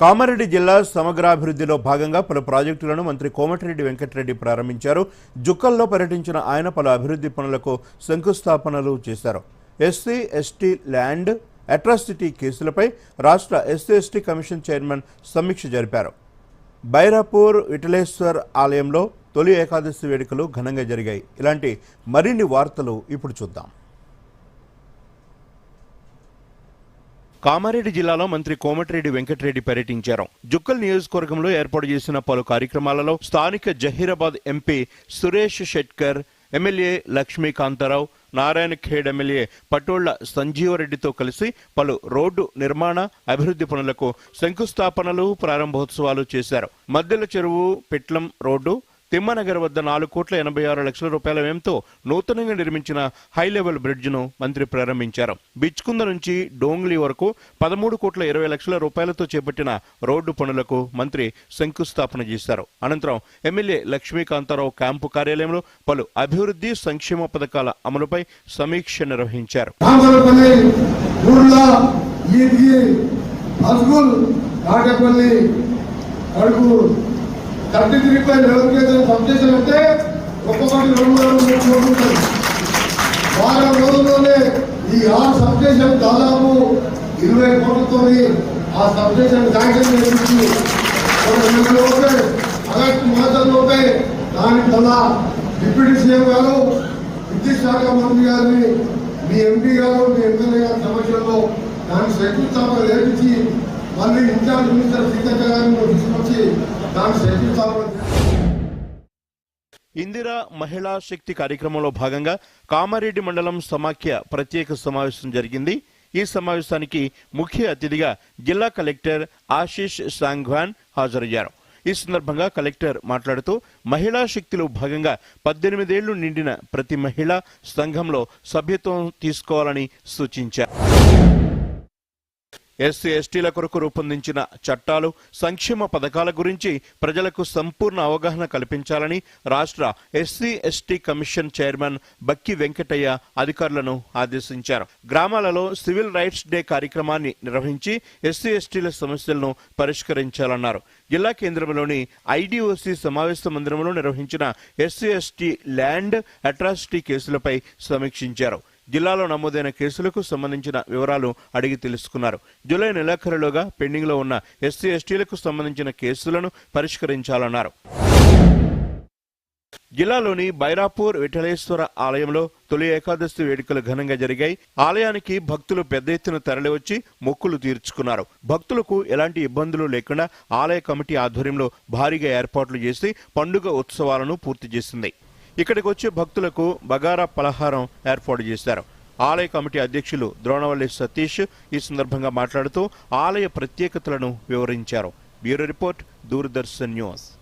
కామారెడ్డి జిల్లా సమగ్రాభివృద్ధిలో భాగంగా పలు ప్రాజెక్టులను మంత్రి కోమటిరెడ్డి వెంకటరెడ్డి ప్రారంభించారు. జుక్కల్లో పర్యటించిన ఆయన పలు అభివృద్ధి పనులకు శంకుస్థాపనలు చేశారు. ఎస్సీ ఎస్టీ ల్యాండ్ అట్రాసిటీ కేసులపై రాష్ట్ర ఎస్సీ ఎస్టీ కమిషన్ చైర్మన్ సమీక్ష జరిపారు. బైరాపూర్ విఠలేశ్వర్ ఆలయంలో తొలి ఏకాదశి వేడుకలు ఘనంగా జరిగాయి. ఇలాంటి మరిన్ని వార్తలు ఇప్పుడు చూద్దాం. కామారెడ్డి జిల్లాలో మంత్రి కోమటిరెడ్డి వెంకటరెడ్డి పర్యటించారు. జుక్కల్ నియోజకవర్గంలో ఏర్పాటు చేసిన పలు కార్యక్రమాలలో స్థానిక Zaheerabad MP Suresh Shetkar MLA Lakshmikantharao Narayan Khed MLA Patolla సంజీవరెడ్డితో కలిసి పలు రోడ్డు నిర్మాణ అభివృద్ధి పనులకు శంకుస్థాపనలు ప్రారంభోత్సవాలు చేశారు. మద్దెల చెరువు పిట్లం రోడ్డు తిమ్మనగర్ వద్ద నాలుగు కోట్ల ఎనభై ఆరు లక్షల రూపాయల వ్యయంతో నూతనంగా నిర్మించిన హై లెవెల్ బ్రిడ్జ్ను మంత్రి ప్రారంభించారు. బిచ్కుంద నుంచి డోంగ్లీ వరకు పదమూడు కోట్ల ఇరవై లక్షల రూపాయలతో చేపట్టిన రోడ్డు పనులకు మంత్రి శంకుస్థాపన చేశారు. అనంతరం ఎమ్మెల్యే లక్ష్మీకాంతారావు క్యాంపు కార్యాలయంలో పలు అభివృద్ధి సంక్షేమ పథకాల అమలుపై సమీక్ష నిర్వహించారు. రామరపల్లి థర్టీ త్రీ పై నిలవకేతలు సబ్జెక్షన్ అంటే ఒక్కొక్కటి రెండు వేల మూడు ఉంటుంది. వారం రోజుల్లోనే ఈ ఆరు సబ్జెక్షన్ దాదాపు ఇరవై కోట్లతో ఆ సబ్జెక్షన్ శాంక్షన్ చేయించి ఆగస్టు మాసంలోపే దాని తల డిప్యూటీ సీఎం గారు విద్యుత్ శాఖ మంత్రి గారిని మీ ఎంపీ గారు మీ ఎమ్మెల్యే గారి సమక్షంలో దాన్ని శంకుస్థాపన లేపించి మళ్ళీ ఇన్ఛార్జ్ మినిస్టర్ సీతక్క దాన్ని ఇందిరా మహిళా శక్తి కార్యక్రమంలో భాగంగా కామారెడ్డి మండలం సమాఖ్య ప్రత్యేక సమావేశం జరిగింది. ఈ సమావేశానికి ముఖ్య అతిథిగా జిల్లా కలెక్టర్ ఆశీష్ సాంఘ్వాన్ హాజరయ్యారు. ఈ సందర్భంగా కలెక్టర్ మాట్లాడుతూ మహిళా శక్తిలో భాగంగా పద్దెనిమిదేళ్ళు నిండిన ప్రతి మహిళ సంఘంలో సభ్యత్వం తీసుకోవాలని సూచించారు. ఎస్సీ ఎస్టీల కొరకు రూపొందించిన చట్టాలు సంక్షేమ పథకాల గురించి ప్రజలకు సంపూర్ణ అవగాహన కల్పించాలని రాష్ట్ర SC ST commission chairman Bakki Venkataiah అధికారులను ఆదేశించారు. గ్రామాలలో సివిల్ రైట్స్ డే కార్యక్రమాన్ని నిర్వహించి ఎస్సీ ఎస్టీల సమస్యలను పరిష్కరించాలన్నారు. జిల్లా కేంద్రంలోని ఐడిఓసి సమావేశ మందిరంలో నిర్వహించిన ఎస్సీ ఎస్టీ ల్యాండ్ అట్రాసిటీ కేసులపై సమీక్షించారు. జిల్లాలో నమోదైన కేసులకు సంబంధించిన వివరాలు అడిగి తెలుసుకున్నారు. జూలై నెలాఖరులోగా పెండింగ్లో ఉన్న ఎస్సీ ఎస్టీలకు సంబంధించిన కేసులను పరిష్కరించాలన్నారు. జిల్లాలోని బైరాపూర్ విఠలేశ్వర ఆలయంలో తొలి ఏకాదశి వేడుకలు ఘనంగా జరిగాయి. ఆలయానికి భక్తులు పెద్ద ఎత్తున తరలివచ్చి మొక్కులు తీర్చుకున్నారు. భక్తులకు ఎలాంటి ఇబ్బందులు లేకుండా ఆలయ కమిటీ ఆధ్వర్యంలో భారీగా ఏర్పాట్లు చేసి పండుగ ఉత్సవాలను పూర్తి చేసింది. ఇక్కడికి వచ్చే భక్తులకు బగారా పలహారం ఏర్పాటు చేశారు. ఆలయ కమిటీ అధ్యక్షులు ద్రోణవల్లి సతీష్ ఈ సందర్భంగా మాట్లాడుతూ ఆలయ ప్రత్యేకతలను వివరించారు. Bureau report Doordarshan news.